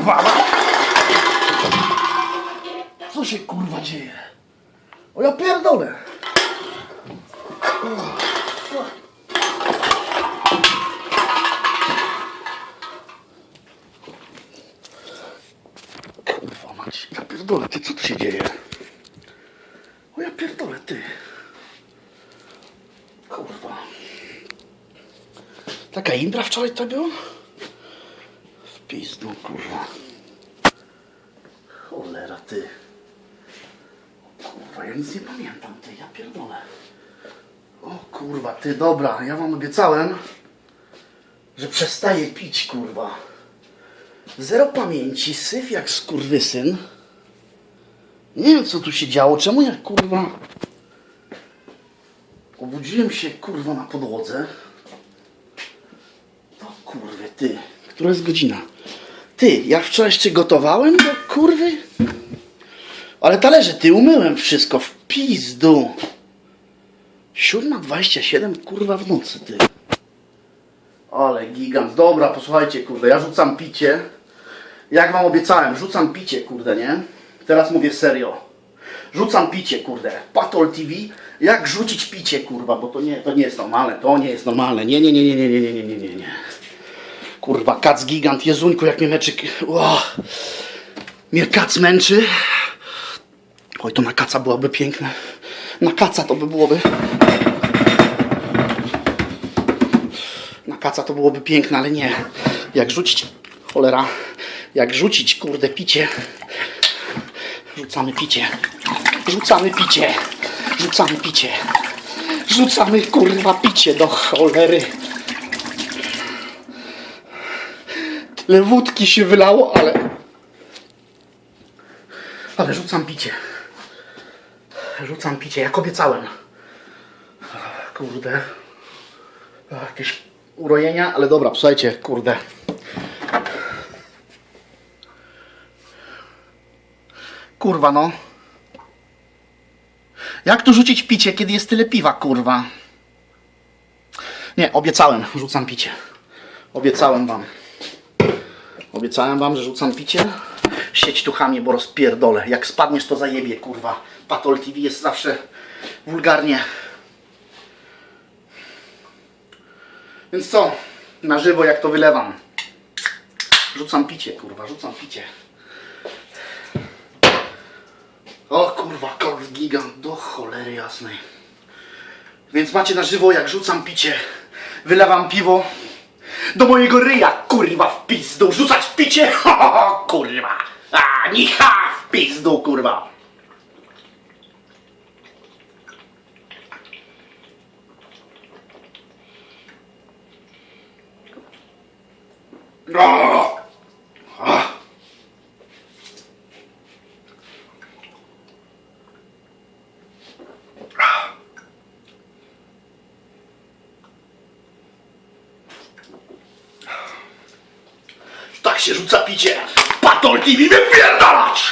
Kurwa! Co się kurwa dzieje? O ja pierdolę! Kurwa mać, ja pierdolę, ty co tu się dzieje? O ja pierdolę, ty. Kurwa. Taka imbra wczoraj to była? Pizdu, kurwa. Cholera, ty. Kurwa, ja nic nie pamiętam, ty, ja pierdolę. O kurwa, ty, dobra, ja wam obiecałem, że przestaję pić, kurwa. Zero pamięci, syf jak skurwysyn. Nie wiem, co tu się działo, czemu ja, kurwa... Obudziłem się, kurwa, na podłodze. O kurwy, ty. Która jest godzina? Ty, ja wczoraj jeszcze gotowałem do kurwy? Ale talerze, ty, umyłem wszystko w pizdu. 7.27, kurwa, w nocy, ty. Ale gigant. Dobra, posłuchajcie, kurde, ja rzucam picie. Jak wam obiecałem, rzucam picie, kurde, nie? Teraz mówię serio. Rzucam picie, kurde. Patol TV. Jak rzucić picie, kurwa, bo to nie, to nie jest normalne. To nie jest normalne. Nie, nie, nie, nie, nie, nie, nie, nie, nie, nie. Kurwa, kac gigant, Jezuńku, jak mnie meczyk... Ło. Mnie kac męczy. Oj, to na kaca byłoby piękne. Na kaca to by byłoby... Na kaca to byłoby piękne, ale nie. Jak rzucić... Cholera. Jak rzucić, kurde, picie... Rzucamy picie. Rzucamy picie. Rzucamy picie. Rzucamy kurwa picie do cholery. Tyle wódki się wylało, ale... Ale rzucam picie. Rzucam picie, jak obiecałem. Kurde. Jakieś urojenia, ale dobra, słuchajcie, kurde. Kurwa, no. Jak tu rzucić picie, kiedy jest tyle piwa, kurwa? Nie, obiecałem, rzucam picie. Obiecałem wam. Obiecałem wam, że rzucam picie. Sieć tu chamie, bo rozpierdolę. Jak spadniesz, to zajebie, kurwa. Patol TV jest zawsze wulgarnie. Więc co? Na żywo, jak to wylewam. Rzucam picie, kurwa, rzucam picie. O kurwa, koks gigant, do cholery jasnej. Więc macie na żywo, jak rzucam picie, wylewam piwo do mojego ryja, kurwa, w pizdu. Rzucać picie, ho, ho, ho, kurwa. A, nicha, w pizdu, kurwa. Się rzuca picie. Patol TV wypierdalać!